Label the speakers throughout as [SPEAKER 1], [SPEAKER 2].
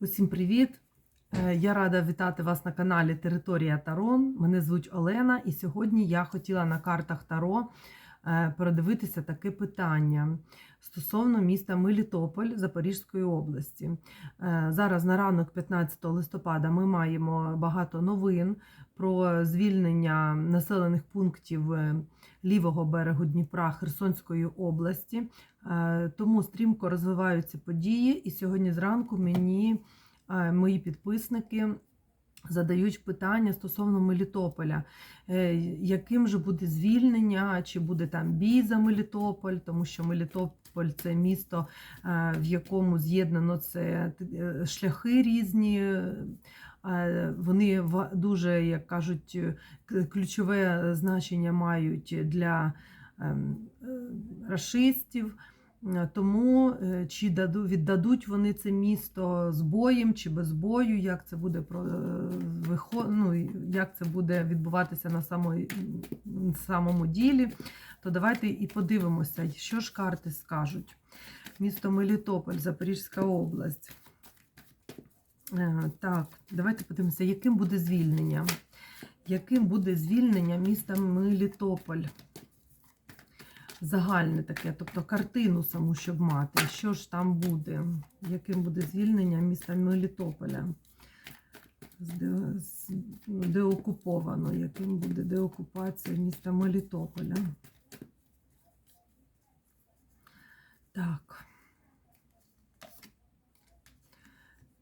[SPEAKER 1] Усім привіт! Е, Я рада вітати вас на каналі Територія Тарон. Мене звуть Олена, і сьогодні я хотіла на картах Таро е, передивитися таке питання стосовно міста Мелітополь Запорізької області. Е, Зараз на ранок 15 листопада ми маємо багато новин про звільнення населених пунктів е, лівого берегу Дніпра Херсонської області. Тому стрімко розвиваються події, і сьогодні зранку мені мої підписники задають питання стосовно Мелітополя. Е, Яким же буде звільнення, чи буде там бій за Мелітополь, тому що Мелітополь це місто, е, в якому з'єднано це е, шляхи різні. Вони дуже, як кажуть, ключове значення мають для ем, рашистів. Е, Тому е, чи даду, віддадуть вони це місто з боєм чи без бою, як це буде е, ну, як це буде відбуватися на самому ділі, то давайте і подивимося, що ж карти скажуть. Місто Мелітополь, Запорізька область. Е, Так, давайте подивимося, яким буде звільнення. Яким буде звільнення міста Мелітополь? Загальне таке, тобто картину саму, щоб мати, що ж там буде, яким буде звільнення міста Мелітополя, ну, деокуповано, яким буде деокупація міста Мелітополя. Так.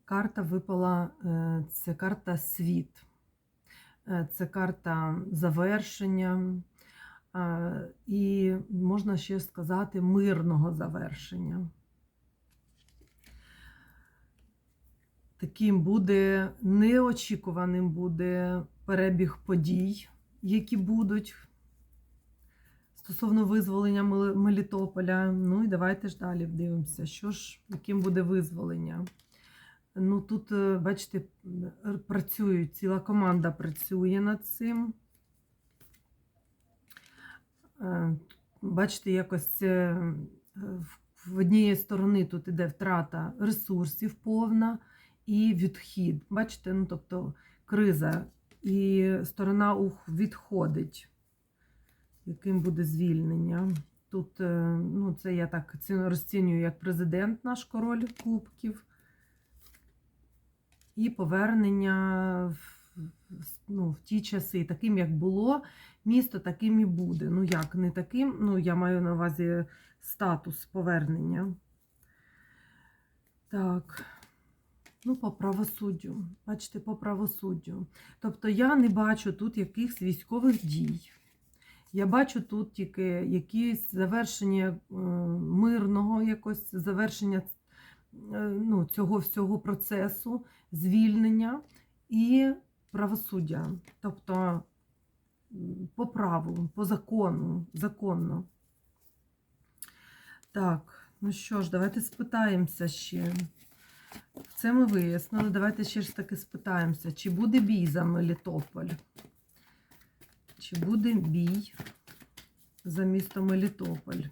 [SPEAKER 1] Карта випала, е, це карта світ. Е, Це карта завершення. Е, І можна ще сказати мирного завершення. Таким буде неочікуваним буде перебіг подій, які будуть стосовно визволення Мелітополя. Ну і давайте ж далі дивимося, що ж, яким буде визволення. Ну тут, е, бачите, працюють, ціла команда працює над цим. Е, Бачите, якось е, в- однієї сторони тут іде втрата ресурсів повна і відхід. Бачите, ну тобто криза, і сторона відходить. Яким буде звільнення? Тут, е, ну, це я так розцінюю як президент наш король кубків. І повернення в- ну, в ті часи, таким як було, місто таким і буде. Ну як, не таким, ну я маю на увазі статус повернення. Так. Ну, по правосуддю. Бачите, по правосуддю. Тобто я не бачу тут якихось військових дій. Я бачу тут тільки якісь завершення е, мирного, якось завершення е, ну, цього всього процесу, звільнення і правосуддя. Тобто по праву, по закону, законно. Так, ну що ж, давайте спитаємося ще. Це ми вияснили. Давайте ще ж таки спитаємося, чи буде бій за Мелітополь? Чи буде бій за місто Мелітополь?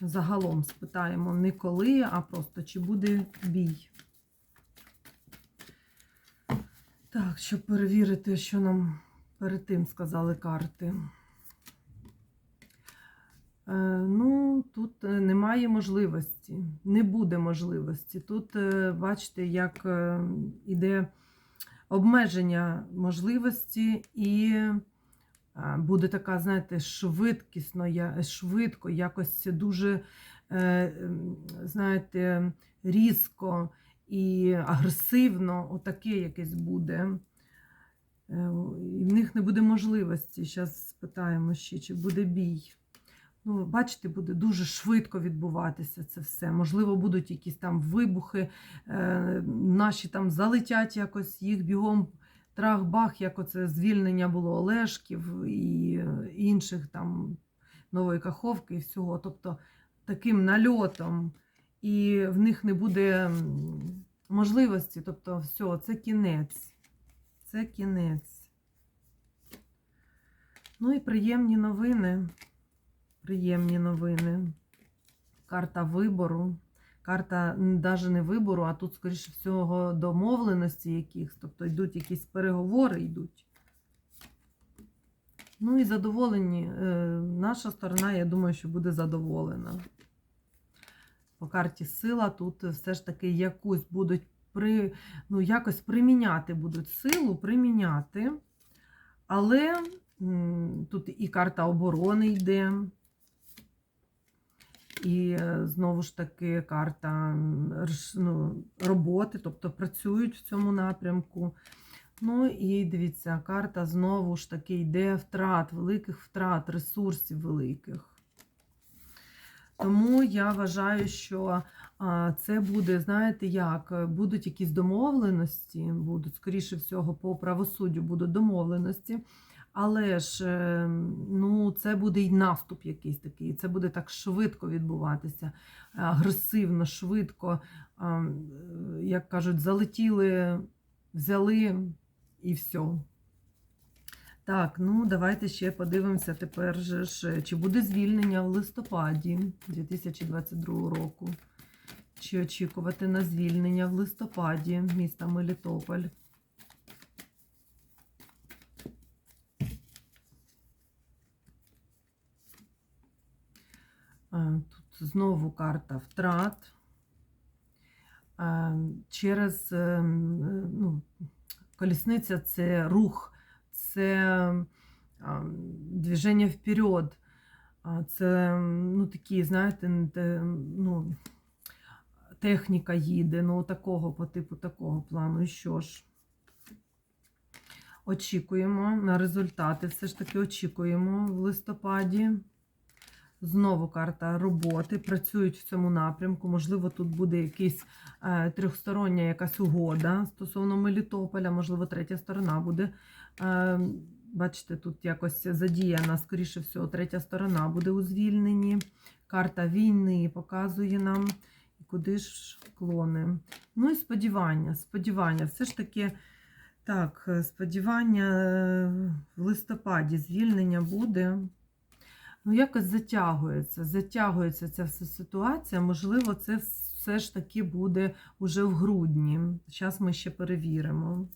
[SPEAKER 1] Загалом спитаємо не коли, а просто чи буде бій. Так, щоб перевірити, що нам перед тим сказали карти. Е, Ну, тут е, немає можливості, не буде можливості. Тут, е, бачите, як іде обмеження можливості, і буде така, знаєте, швидкісно, швидко, якось дуже, знаєте, різко і агресивно, отаке якесь буде. Е, І в них не буде можливості. Зараз спитаємо ще, чи буде бій. Ну, бачите, буде дуже швидко відбуватися це все. Можливо, будуть якісь там вибухи, е, наші там залетять якось, їх бігом трах-бах, як оце звільнення було Олешків і інших там нової Каховки і всього. Тобто таким нальотом, і в них не буде можливості. Тобто, все, це кінець. Це кінець. Ну і приємні новини приємні новини. Карта вибору, карта навіть не вибору, а тут, скоріше всього, домовленості якихось, тобто йдуть якісь переговори йдуть. Ну і задоволені. Е, Наша сторона, я думаю, що буде задоволена. По карті сила тут все ж таки якусь будуть при, ну, якось приміняти будуть силу, приміняти. Але тут і карта оборони йде. І е, знову ж таки карта ну, роботи, тобто працюють в цьому напрямку. Ну і дивіться, карта знову ж таки йде втрат, великих втрат, ресурсів великих. Тому я вважаю, що це буде, знаєте, як, е, будуть якісь домовленості, будуть, скоріше всього, по правосуддю будуть домовленості. Але ж е, ну, це буде й наступ якийсь такий, це буде так швидко відбуватися, агресивно, швидко, е, як кажуть, залетіли, взяли і все. Так, ну давайте ще подивимося тепер, же ж, чи буде звільнення в листопаді 2022 року. Чи очікувати на звільнення в листопаді міста Мелітополь? Тут знову карта втрат. Через е, м, е, ну, колісниця це рух, це движення вперед. Це ну, такі, знаєте, ну, техніка їде, ну, такого по типу такого плану. І що ж? Очікуємо на результати. Все ж таки очікуємо в листопаді. Знову карта роботи. Працюють в цьому напрямку. Можливо, тут буде якийсь е, трьохстороння якась угода стосовно Мелітополя, можливо, третя сторона буде. Бачите, тут якось задіяна, скоріше всього, третя сторона буде у звільненні. Карта війни показує нам, куди ж клони. Ну і сподівання. Сподівання. Все ж таки, так, сподівання е, в листопаді звільнення буде. Ну, якось затягується, затягується ця вся ситуація. Можливо, це все ж таки буде уже в грудні. Зараз ми ще перевіримо.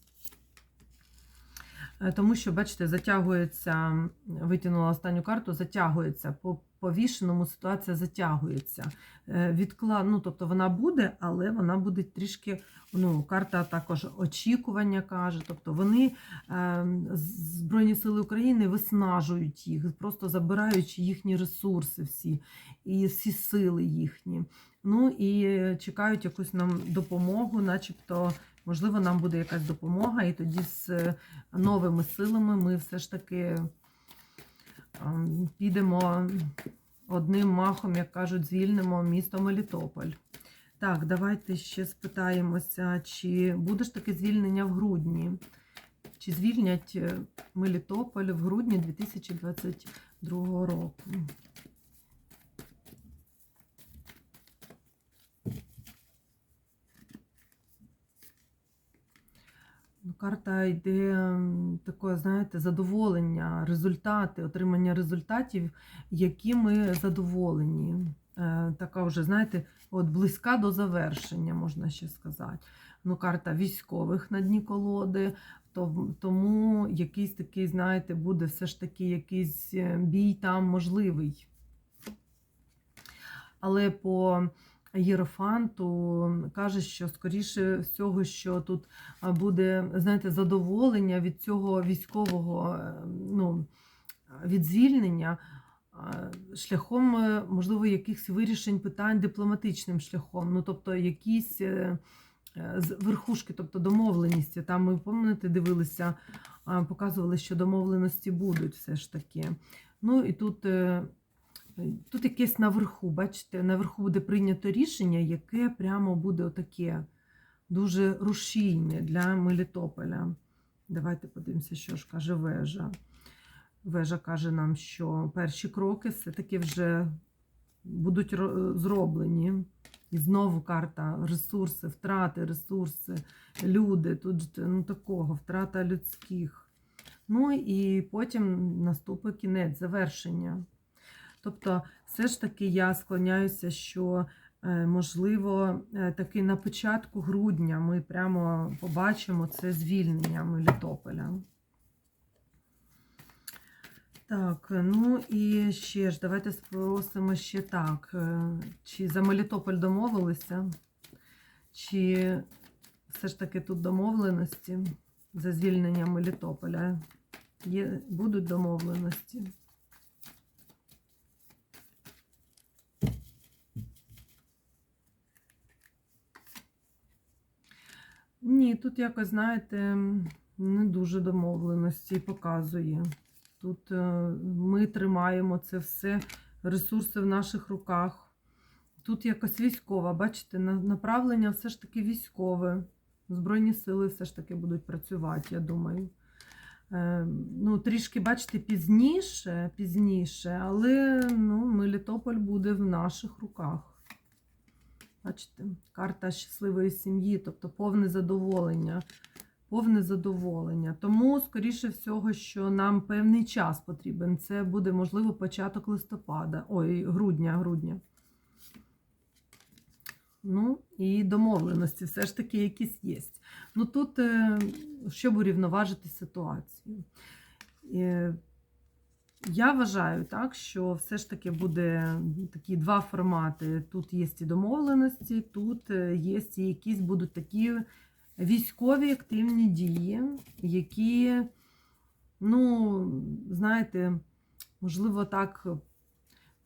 [SPEAKER 1] Е, Тому що, бачите, затягується, витягнула останню карту, затягується. По повішеному ситуація затягується. Е, Відкла... Ну, тобто вона буде, але вона буде трішки. Ну, карта також очікування каже. Тобто вони е, Збройні Сили України виснажують їх, просто забираючи їхні ресурси всі і всі сили їхні. Ну і чекають якусь нам допомогу, начебто. Можливо, нам буде якась допомога, і тоді з е, новими силами ми все ж таки ем, підемо одним махом, як кажуть, звільнимо місто Мелітополь. Так, давайте ще спитаємося, чи буде ж таке звільнення в грудні? Чи звільнять е, Мелітополь в грудні 2022 року? Карта йде таке, знаєте, задоволення, результати, отримання результатів, які ми задоволені. Е, Така вже, знаєте, от близька до завершення, можна ще сказати. Ну, карта військових на дні колоди, то, тому якийсь такий, знаєте, буде все ж таки якийсь е, бій там можливий. Але по Єрофанту каже, що скоріше всього, що тут буде, знаєте, задоволення від цього військового е, ну, від звільнення шляхом, е, можливо, якихось вирішень питань дипломатичним шляхом. Ну, тобто, якісь е, з верхушки, тобто домовленості. Там ми, пам'ятаєте, дивилися, показували, що домовленості будуть все ж таки. Ну і тут. Тут якесь наверху, бачите, наверху буде прийнято рішення, яке прямо буде отаке дуже рушійне для Мелітополя. Давайте подивимося, що ж каже вежа. Вежа каже нам, що перші кроки все-таки вже будуть зроблені. І знову карта ресурси, втрати, ресурси, люди. Тут ну, такого, втрата людських. Ну і потім наступить кінець, завершення. Тобто, все ж таки я склоняюся, що Е, Можливо, е, таки на початку грудня ми прямо побачимо це звільнення Мелітополя. Так, ну і ще ж, давайте спросимо ще так. е, Чи за Мелітополь домовилися? Чи все ж таки тут домовленості за звільнення Мелітополя? Є, будуть домовленості? Ні, тут якось, знаєте, не дуже домовленості показує. Тут е, ми тримаємо це все, ресурси в наших руках. Тут якось військова, бачите, на- направлення все ж таки військове. Збройні сили все ж таки будуть працювати, я думаю. Е, ну, трішки, бачите, пізніше, пізніше, але ну, Мелітополь буде в наших руках. Бачите, карта щасливої сім'ї, тобто повне задоволення. Повне задоволення. Тому, скоріше всього, що нам певний час потрібен. Це буде, можливо, початок листопада, ой, грудня, грудня. Ну, і домовленості все ж таки якісь є. Ну тут, е, щоб урівноважити ситуацію. Я вважаю так, що все ж таки буде такі два формати. Тут є і домовленості, тут е, є і якісь будуть такі військові активні дії, які, ну, знаєте, можливо, так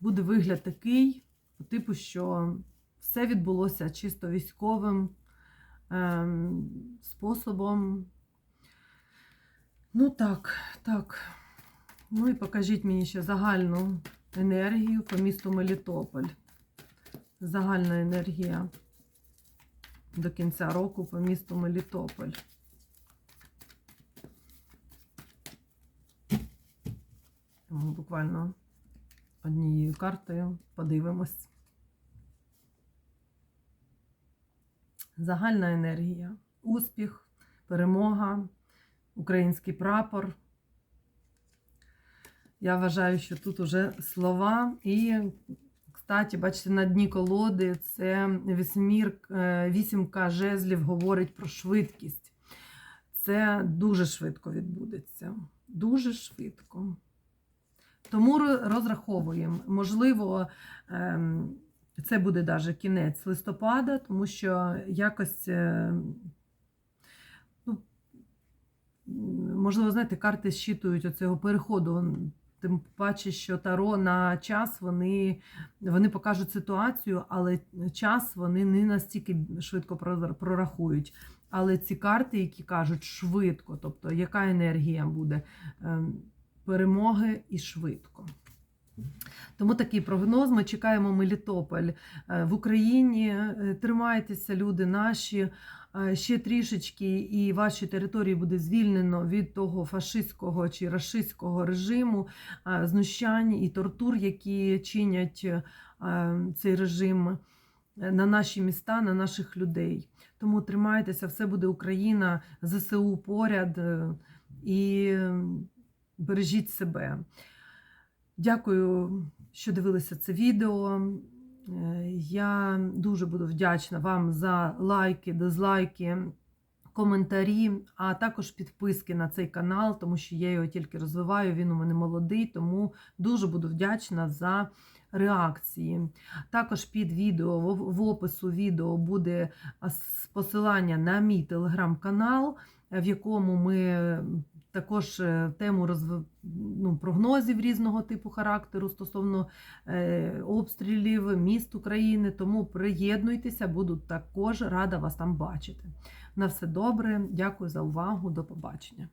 [SPEAKER 1] буде вигляд такий, типу, що все відбулося чисто військовим ем, способом. Ну так, так. Ну і покажіть мені ще загальну енергію по місту Мелітополь. Загальна енергія до кінця року по місту Мелітополь. Ми буквально однією картою подивимось. Загальна енергія, успіх, перемога, український прапор. Я вважаю, що тут уже слова. І, кстати, бачите, на дні колоди це вісьмір, е, вісімка жезлів говорить про швидкість. Це дуже швидко відбудеться. Дуже швидко. Тому розраховуємо. Можливо, ем, це буде навіть кінець листопада, тому що якось, е, ну, можливо, знаєте, карти щитують оцього переходу. Тим паче, що Таро на час вони, вони покажуть ситуацію, але час вони не настільки швидко прорахують. Але ці карти, які кажуть швидко, тобто яка енергія буде ем, перемоги і швидко. Тому такий прогноз. Ми чекаємо Мелітополь е, в Україні. Е, Тримайтеся, люди наші. Е, Ще трішечки, і ваші території буде звільнено від того фашистського чи рашистського режиму, знущань і тортур, які чинять цей режим на наші міста, на наших людей. Тому тримайтеся, все буде Україна, ЗСУ поряд і бережіть себе. Дякую, що дивилися це відео. Е, Я дуже буду вдячна вам за лайки, дизлайки, коментарі, а також підписки на цей канал, тому що я його тільки розвиваю. Він у мене молодий, тому дуже буду вдячна за реакції. Також під відео в опису відео буде посилання на мій телеграм-канал, в якому ми також е, тему розв... ну, прогнозів різного типу характеру стосовно е, обстрілів міст України. Тому приєднуйтеся, буду також рада вас там бачити. На все добре, дякую за увагу, до побачення.